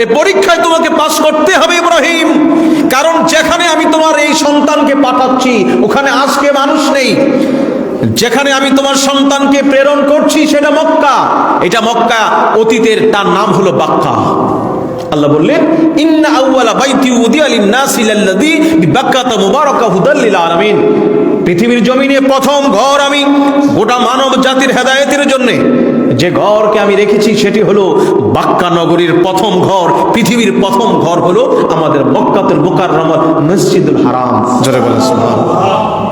এই পরীক্ষায় তোমাকে পাশ করতে হবে ইব্রাহিম। কারণ যেখানে আমি তোমার এই সন্তানকে পাঠাচ্ছি, ওখানে আজকে মানুষ নেই। যেখানে আমি তোমার সন্তানকে প্রেরণ করছি, সেটা মক্কা। এটা মক্কা অতীতের, তার নাম হলো বাক্কা। আল্লাহ বললেন, ইন্না আউয়ালা বাইতি উদিয়া লিন-নাসি বিবাক্কাতা মুবারাকা হুদাল আলামিন পৃথিবীর জমিনে প্রথম ঘর আমি গোটা মানব জাতির হেদায়েতের জন্য। যে ঘরকে আমি রেখেছি সেটি হলো বাক্কা নগরীর প্রথম ঘর পৃথিবীর প্রথম ঘর হলো আমাদের মক্কাতুল মুকাররমা মসজিদুল হারাম। জোরে সুবহানাল্লাহ।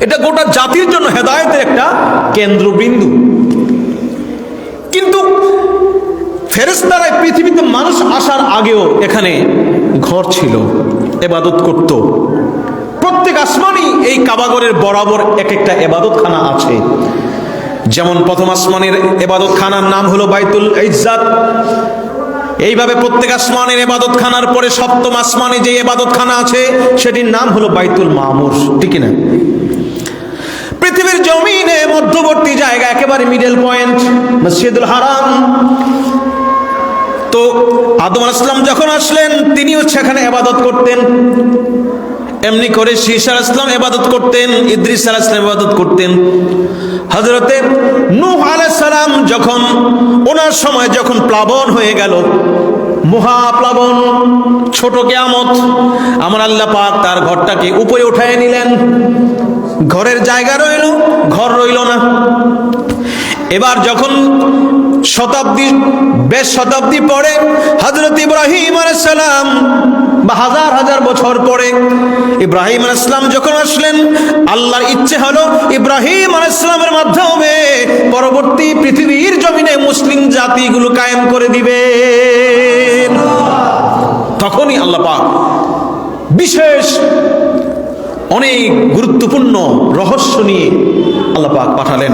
এটা গোটা জাতির জন্য হেদায়েতের একটা কেন্দ্রবিন্দু। কিন্তু ফেরেস্তারায় পৃথিবীতে মানুষ আসার আগেও এখানে ঘর ছিল এবাদত করত। প্রত্যেক আসমানই এই কাবাগরের বরাবর এক একটা এবাদতখানা আছে। যেমন প্রথম আসমানের এবাদত খানার নাম হলো বাইতুল ইজ্জাত। এইভাবে প্রত্যেক আসমানের এবাদত খানার পরে সপ্তম আসমানে যে এবাদত খানা আছে, সেটির নাম হলো বাইতুল মামুর, ঠিক না পৃথিবীর জমিনে মধ্যবর্তী জায়গা, একেবারে মিডল পয়েন্ট মসজিদুল হারাম। তো আদম আসলাম যখন আসলেন, তিনিও সেখানে এবাদত করতেন। এমনি করে শীষ ইসলাম এবাদত করতেন, ইদ্রিস আলাহ ইসলাম এবাদত করতেন। হজরতে নূহ আলাইহিস সালাম যখন, ওনার সময় যখন প্লাবন হয়ে গেল মহাপ্লাবন ছোট কেয়ামত, আমার আল্লাহ পাক তার ঘরটাকে উপরে উঠায় নিলেন। ঘরের জায়গা রইল, ঘর রইল না। এবার যখন শতাব্দী বেশ শতাব্দী পরে হজরত ইব্রাহিম সালাম বা হাজার হাজার বছর পরে ইব্রাহিম আলাইসালাম যখন আসলেন, আল্লাহর ইচ্ছে হলো ইব্রাহিম আলাইসালামের মাধ্যমে পরবর্তী পৃথিবীর জমিনে মুসলিম জাতিগুলো কায়েম করে দিবে তখনই আল্লাহ পাক বিশেষ অনেক গুরুত্বপূর্ণ রহস্য নিয়ে আল্লাহ পাক পাঠালেন।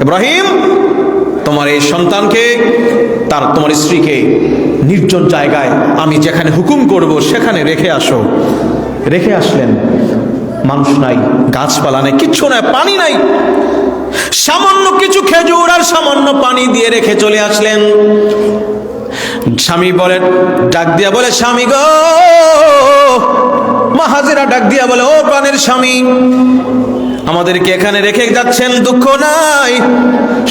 ইব্রাহিম তোমার এই সন্তানকে, তার তোমার স্ত্রীকে নির্জন জায়গায় আমি যেখানে হুকুম করব, সেখানে রেখে আসো। রেখে আসলেন, মানুষ নাই, গাছপালা নেই, কিচ্ছু নাই, পানি নাই। সামান্য কিছু খেজুর আর সামান্য পানি দিয়ে রেখে চলে আসলেন। স্বামী বলে, ডাক দিয়া বলে, স্বামী গো! মা হাজিরা ডাক দিয়া বলে, ও প্রাণের স্বামী! আমাদেরকে এখানে রেখে যাচ্ছেন দুঃখ নাই,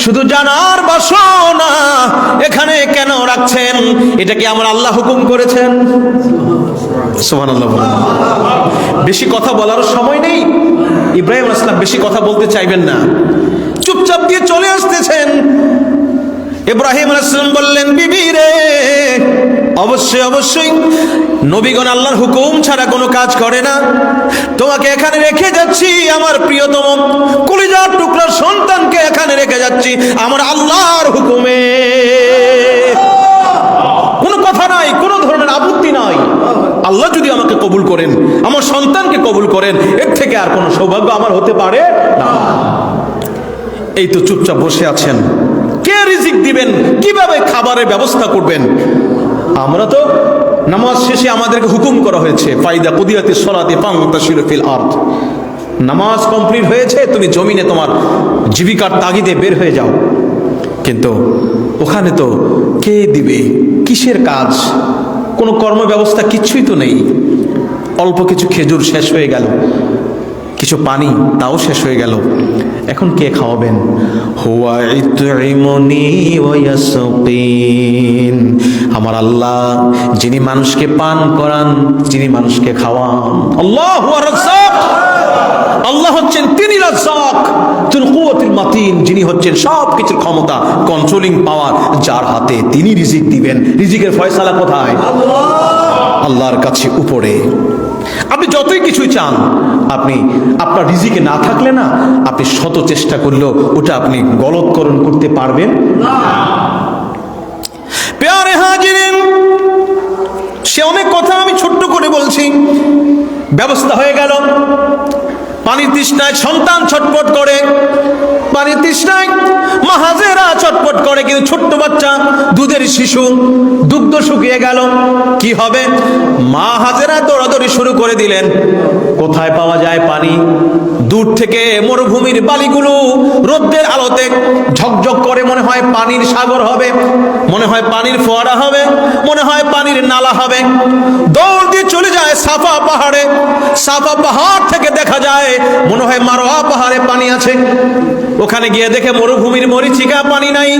শুধু জানার বাসনা, এখানে কেন রাখছেন? এটা কি আমার আল্লাহ হুকুম করেছেন। বেশি কথা বলার সময় নেই। ইব্রাহিম আসলাম বেশি কথা বলতে চাইবেন না। চুপচাপ দিয়ে চলে আসতেছেন। ইব্রাহিম আলাইসালাম বললেন, বিবি রে অবশ্যই অবশ্যই। নবীগণ আল্লাহর হুকুম ছাড়া কোনো কাজ করে না। তোমাকে এখানে রেখে যাচ্ছি, আমার প্রিয়তম কলিজার টুকরার সন্তানকে এখানে রেখে যাচ্ছি, আমার আল্লাহর হুকুমে। কোনো কথা নাই, কোনো ধরনের আপত্তি নাই। আল্লাহ যদি আমাকে কবুল করেন, আমার সন্তানকে কবুল করেন, এর থেকে আর কোনো সৌভাগ্য আমার হতে পারে না। এই তো চুপচাপ বসে আছেন। কে রিজিক দিবেন? কীভাবে খাবারের ব্যবস্থা করবেন? আমরা তো নামাজ শেষে আমাদেরকে হুকুম করা হয়েছে, ফাইদা কুদিয়াতে সলাতে পাংতা শিরফিল আর্থ নামাজ কমপ্লিট হয়েছে, তুমি জমিনে তোমার জীবিকার তাগিদে বের হয়ে যাও। কিন্তু ওখানে তো কে দিবে? কিসের কাজ? কোনো কর্ম ব্যবস্থা কিচ্ছুই তো নেই। অল্প কিছু খেজুর শেষ হয়ে গেল। কিছু পানি তাও শেষ হয়ে গেল। এখন কে খাওয়াবেন? আমার আল্লাহ যিনি মানুষকে পান করান যিনি মানুষকে খাওয়ান। আল্লাহু আল্লাহ হচ্ছেন তিনি রাজ্জাক। তুল কুওয়াতিল মাতিন যিনি হচ্ছেন সব কিছুর ক্ষমতা কন্ট্রোলিং পাওয়ার যার হাতে তিনি রিজিক দিবেন। রিজিকের ফয়সালা কোথায়? আল্লাহর কাছে উপরে। আপনি যতই কিছুই চান, আপনি আপনার রিজিকে না থাকলে না, আপনি শত চেষ্টা করলেও ওটা আপনি গলতকরণ করতে পারবেন। সে অনেক কথা আমি ছোট্ট করে বলছি। ব্যবস্থা হয়ে গেল। পানির তৃষ্ণায় সন্তান ছটপট করে পানির তৃষ্ণায় মাহা চটপট করে কিন্তু ছোট্ট বাচ্চা, দুধের শিশু, দুগ্ধ শুকিয়ে গেল। কি হবে? মা হাজেরা দৌড়াদৌড়ি শুরু করে দিলেন। কোথায় পাওয়া যায় পানি? দূর থেকে মরুভূমির বালিগুলো রোদ্রের আলোতে ঝকঝক করে, মনে হয় পানির সাগর হবে, মনে হয় পানির ফোয়ারা হবে, মনে হয় পানির নালা হবে। দৌড় দিয়ে চলে যায় সাফা পাহাড়ে, সাফা পাহাড় থেকে দেখা যায়, মনে হয় মারোয়া পাহাড়ে পানি আছে। ওখানে গিয়ে দেখে মরুভূমির মরিচিকা পানি নাই।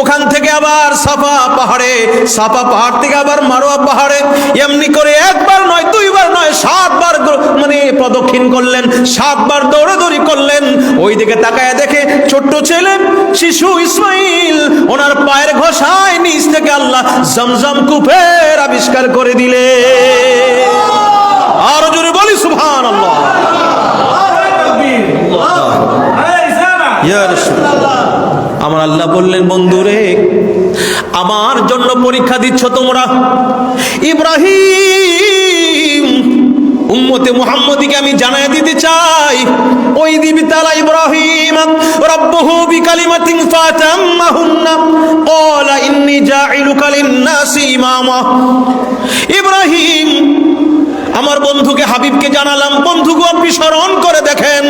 ওখান থেকে আবার সাফা পাহাড়ে, সাফা পাহাড় থেকে আবার মারোয়া পাহাড়ে। এমনি করে একবার নয়, দুইবার নয় সাতবার মানে প্রদক্ষিণ করলেন, সাতবার দৌড়াদৌড়ি করলেন। ওই দিকে তাকায় দেখে ছোট্ট ছেলে, শিশু ইসমাইল, ওনার পায়ের ঘষায় নিচ থেকে আল্লাহ জমজম কুফের আবিষ্কার করে দিলে। আরও জোরে বলি সুবহান আল্লাহ আমার আল্লাহ বললেন বন্ধুরে আমার জন্য পরীক্ষা দিচ্ছ তোমরা। ইব্রাহিম উম্মতে মুহাম্মদীকে আমি জানাই দিতে চাই। ওই দিবি তালা ইব্রাহিম, রব্বহু বিকালিমাতিন ফাতাম্মাহুন্না, ক্বালা ইন্নী জাইলুকা লিন-নাসি ইমামা। ইব্রাহিম, আমার বন্ধুকে হাবিবকে জানালাম বন্ধুকে আপনি স্মরণ করে দেখেন,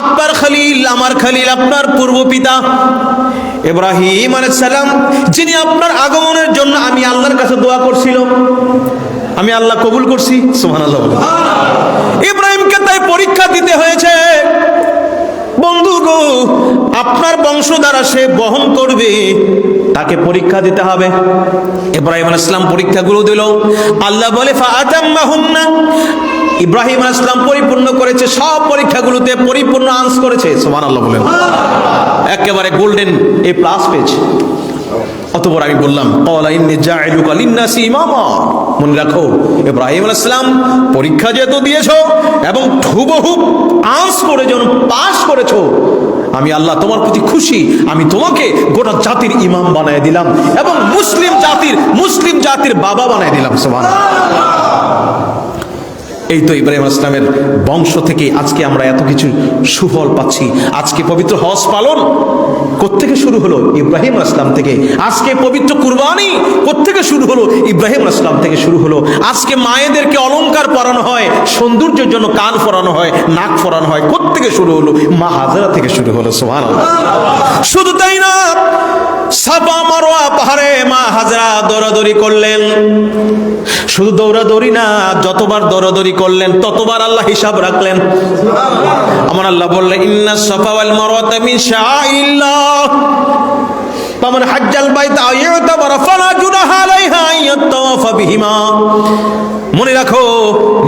আপনার খলিল, আমার খলিল, আপনার পূর্ব পিতা ইব্রাহিম আলাইহিস সালাম, যিনি আপনার আগমনের জন্য আমি আল্লাহর কাছে দোয়া করছিল আমি আল্লাহ কবুল করছি সোহান। ইব্রাহিমকে তাই পরীক্ষা দিতে হয়েছে, বন্ধু গো, আপনার বংশ দ্বারা সে বহন করবে, তাকে পরীক্ষা দিতে হবে ইব্রাহিম আলাইহিস পরীক্ষাগুলো দিল আল্লাহ বলে ফাআতাম্মাহুন্না ইব্রাহিম আলাইহিস সালাম পরিপূর্ণ করেছে, সব পরীক্ষাগুলোতে পরিপূর্ণ আনস করেছে। সুবহানাল্লাহ বলেন। একেবারে গোল্ডেন এ প্লাস পেজ অতপর আমি বললাম মনে রাখো, ইব্রাহিম আলাইহিস সালাম পরীক্ষা যেহেতু দিয়েছ এবং হুবহু আনস করে যেন পাস করেছ, আমি আল্লাহ তোমার প্রতি খুশি। আমি তোমাকে গোটা জাতির ইমাম বানায় দিলাম এবং মুসলিম জাতির মুসলিম জাতির বাবা বানায় দিলাম। সুবহানাল্লাহ। এই তো ইব্রাহিম ইসলামের বংশ থেকে আজকে আমরা এত কিছু সুফল পাচ্ছি। আজকে পবিত্র হজ পালন কোত্থেকে শুরু হলো? ইব্রাহিম আসলাম থেকে। আজকে পবিত্র কুরবানি কোত্থেকে শুরু হলো? ইব্রাহিম আসলাম থেকে শুরু হলো। আজকে মায়েদেরকে অলংকার পরানো হয়, সৌন্দর্যের জন্য কান পরানো হয়, নাক পরানো হয়। কোত্থেকে শুরু হলো? মা হাজারা থেকে শুরু হলো সোহান শুধু তাই না সাফা মারোয়া পাহাড়ে মা হাজরা দৌড়াদৌড়ি করলেন। শুধু দৌড়াদৌড়ি না, যতবার দৌড়াদৌড়ি করলেন, ততবার আল্লাহ হিসাব রাখলেন। আমার আল্লাহ বললেন, ইন্না সাফা ওয়াল মারওয়াতা মিন শাইল্লাহ। ফামান হাজ্জাল বাইত আলাইহা আন মনে রাখো,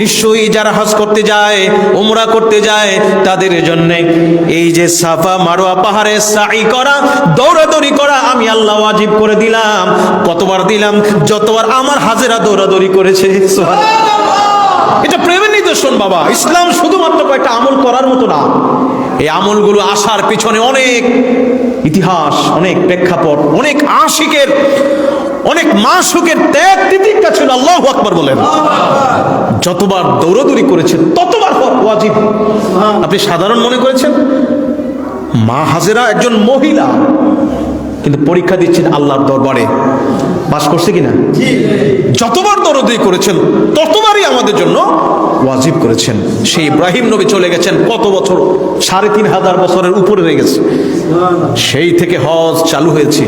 নিশ্চয়ই যারা হজ করতে যায়, উমরা করতে যায়, তাদের জন্য এই যে সাফা মারোয়া পাহাড়ে সাই করা, দৌড়াদৌড়ি করা আমি আল্লাহ ওয়াজিব করে দিলাম, কতবার দিলাম, যতবার আমার হাজেরা দৌড়াদৌড়ি করেছে এটা প্রেমের নিদর্শন বাবা, ইসলাম শুধুমাত্র কয়েকটা আমল করার মতো না। এই আমলগুলো আসার পিছনে অনেক ইতিহাস, অনেক প্রেক্ষাপট, অনেক আশিকের, অনেক মাসুকের ত্যাগ তিতিক্ষা ছিল, আল্লাহ আকবর বলেন। যতবার দৌড়দৌড়ি করেছেন ততবার ওয়াজিব। আপনি সাধারণ মনে করেছেন? মা হাজেরা একজন মহিলা কিন্তু পরীক্ষা দিচ্ছেন আল্লাহর দরবারে। বাস করছে কিনা? যতবার দরদি করেছেন, ততবারই আমাদের জন্য ওয়াজিব করেছেন। সেই ইব্রাহিম নবী চলে গেছেন কত বছর? সাড়ে তিন হাজার বছরের উপরে রয়ে গেছে। সেই থেকে হজ চালু হয়েছে।